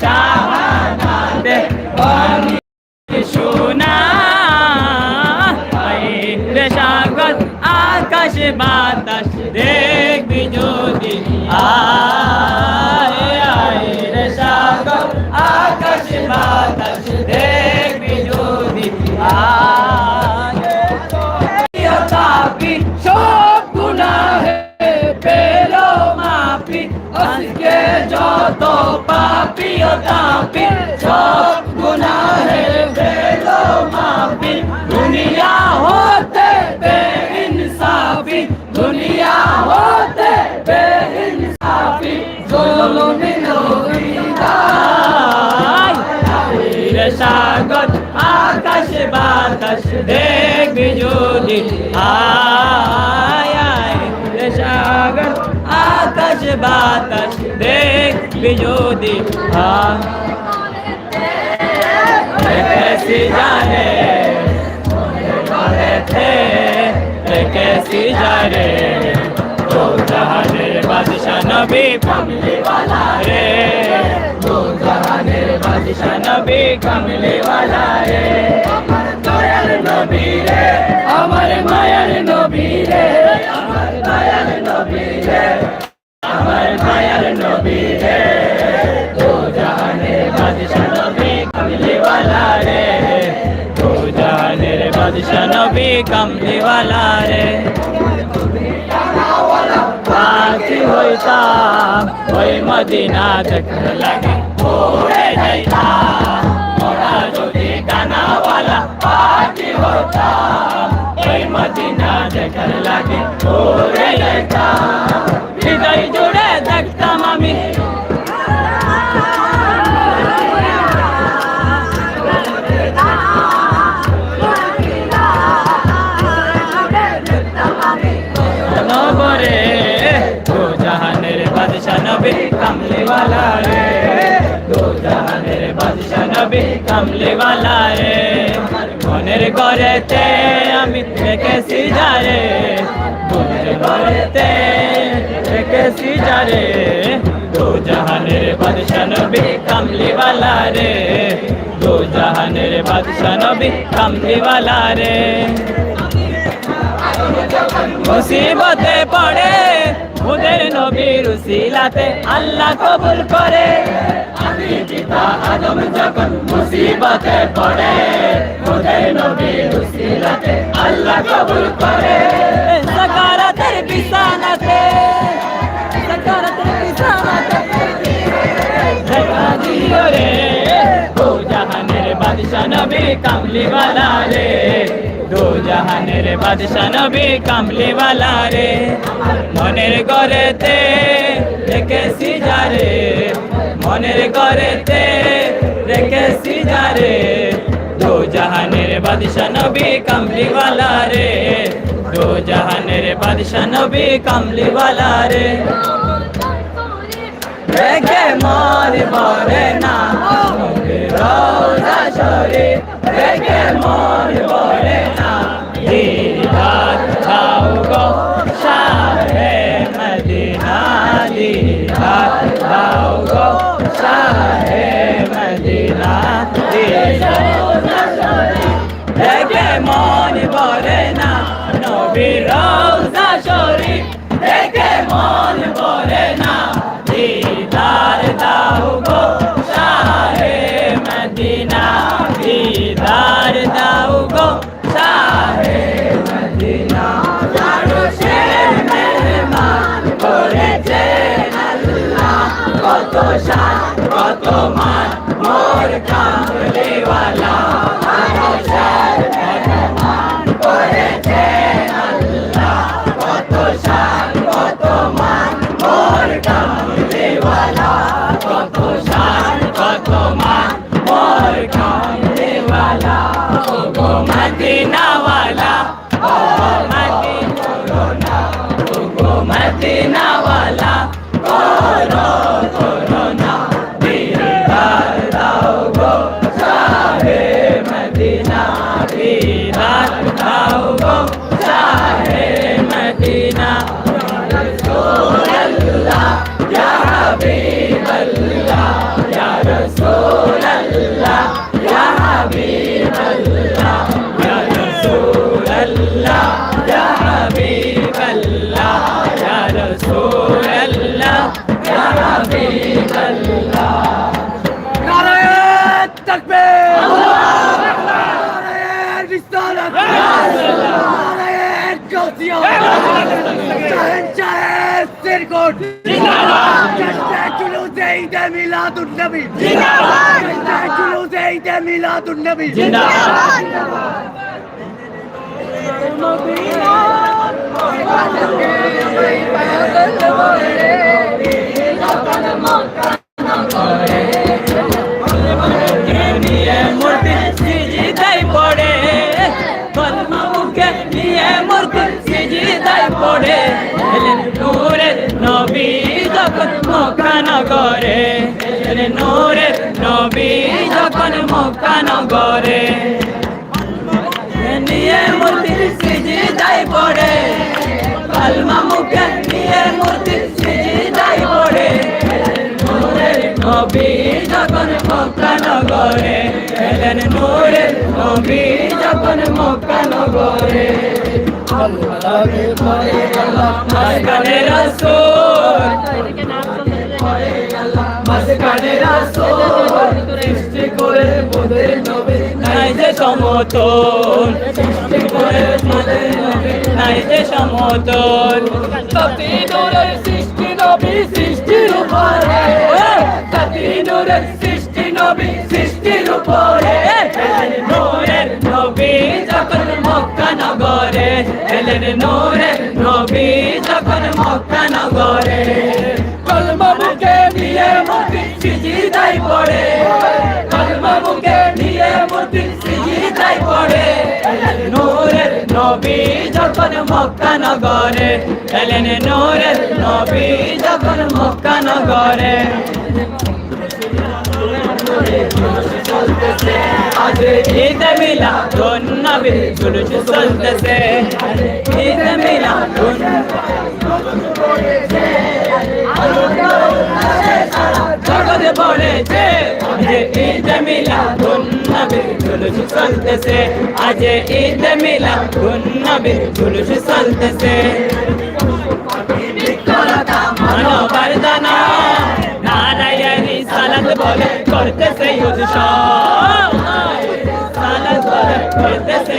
শাহাদাতে বাণী শোনা। রে সাগর আকাশ বাতাস দেখবি জোর দুনিয়া হতে বেইনসাফি, জলমি নবীদাই সাগর আকাশ বাতাস দেখবি যদি আয় আয় সাগর আকাশ বাতাস দেখবি যদি আয় कैसी रे। दो जहानेर बादशाह नबी कमली वाला रे। दो जहानेर बादशाह नबी कमली वाला रे। अमर दयाल नबी रे। अमर मायल नबी रे अमर दयाल नबी रे। अमर मायल नबी रे दो जहानेर बादशाह नबी कमली वाला रे। दो जहानेर बादशाह नबी कमली वाला रे। राम होय मदिना जठर लागे घोडे जैता घोडा जो कानावाला पाठी होता. होय मदिना जठर लागे घोडे जैता हृदय जुडे जगत নবী কামলিওয়ালা রে। মনের করেতে আমি রেখেছি যারে। মনের করেতে রেখেছি যারে। দু জাহানের বাদশা নবী কামলিওয়ালা রে। দু জাহানের বাদশা নবী কামলিওয়ালা রে। মুসিবতে ওদের নবীর উসিলাতে আল্লাহ কবুল করে। আদি পিতা আদম যখন মুসিবতে পড়ে, ওদের নবীর উসিলাতে আল্লাহ কবুল করে। বাদশা নবী কামলিওয়ালা রে। দু জাহানের বাদশা নবী কামলিওয়ালা রে। মনের গরেতে রেখেছি যারে মনের গরেতে রেখেছি যারে দু জাহানের বাদশা নবী কামলিওয়ালা রে। দু জাহানের বাদশা নবী কামলিওয়ালা রে। রেখে মর বরে না। রোজা শরী রেখে মন মরে না। দিদার খাও গো শাহে মদিনা, দিদার খাও গো শাহে মদিনা। রেখে মন মরে না নবী রোজা শরী রেখে মন মরে না দিদার দাও গো কত শান কত মান মোর কামলিওয়ালা আরশের মেহমান করেছে আল্লাহ কত মদিনাওয়ালা takbir! Narayan Risalet! Narayan Kalsiyon! Şahin Şahin Sirkut! Destekül Hüseyin'de miladun nebi! Destekül Hüseyin'de miladun nebi! Cenab-ı Hak! Cenab-ı Hak! এলেন নূরের নবী যখন মক্কা নগরে। নিয়ে মূর্তি সিজিদাই পড়ে। কলমা মুখে নিয়ে মূর্তি সিজিদাই পড়ে। নূরের নবী যখন মক্কা নগরে। এলেন নূরের নবী যখন মক্কা নগরে। মাঝখানে রাসূল। মাঝখানে রাসূল সৃষ্টি করে মোদের নবী। নাই যে সমতল, সৃষ্টি করে মোদের নবী। নাই যে সমতল। সতী নূরের সৃষ্টি নবী সৃষ্টির উপরে এলেন নূরের নবী যখন মক্কা মক্কা নগরে এলেন নূরের নবী যখন মক্কা নগরে আজ ঈদ মিলা দোন নবী জুলুস চলতেছে। ঈদ মিলা দোন জগতে পড়েছে ঈদ মিলা দোন নবী জুলুস চলতেছে আজ ঈদ মিলা দোন নবী জুলুস চলতেছে মানবার দানা, নারায়ণী সালাত বলে করতেছে উৎসব। সালাত বলে করতেছে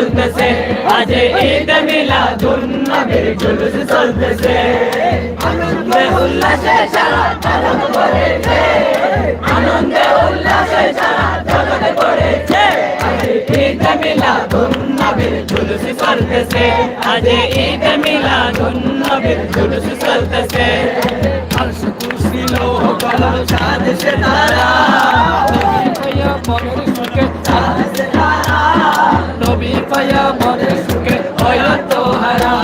চলতেছে আজ ঈদ মিলাদুন নবীর জুলুস চলতেছে। আনন্দে উল্লাসে সারা জগৎ পড়েছে। আনন্দে উল্লাসে সারা জগৎ পড়েছে। আজ ঈদ মিলাদুন নবীর জুলুস চলতেছে। আজ ঈদ মিলাদুন নবীর জুলুস চলতেছে। আরশ কুরসি লৌহ কলম চাঁদ সিতারা। মনের সুখে চাঁদ সিতারা। নবী পায়া মনে সুখে হয়া তো হারা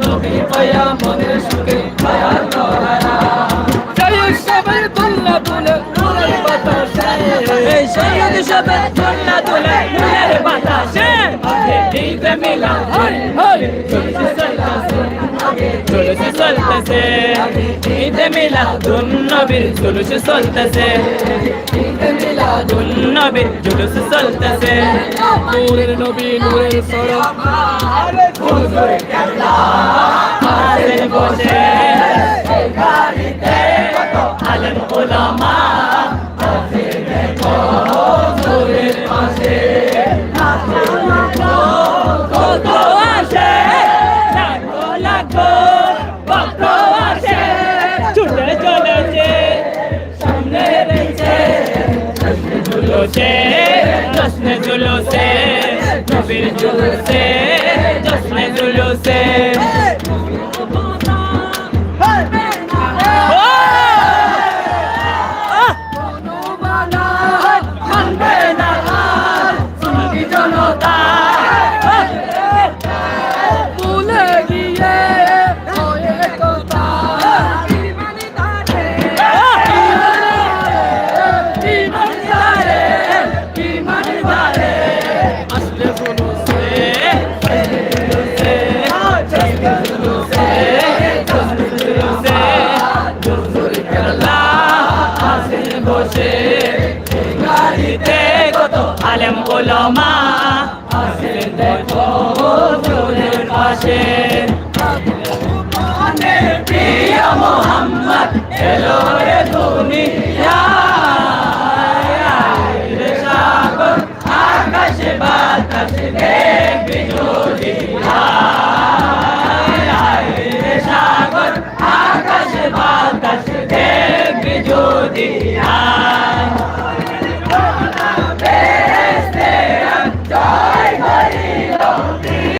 নবী পায়া মনে সুখে হয়া তো সেই সবের তুল্লা তুলে নূরের বাতাসে। এই সেই সবের তুল্লা তুলে বাতাসে। ঈদ মিলা হয় জুলুস চলতেছে ঈদ নবীর ঈদ মিলাদুন নবীর চলতেছে। নূরের নবী নূরের আছেন বসে। জুলুসে জশ্নে জুলুসে নবীর জুলুসে জশ্নে জুলুসে প্রিয় মোহাম্মদ এলো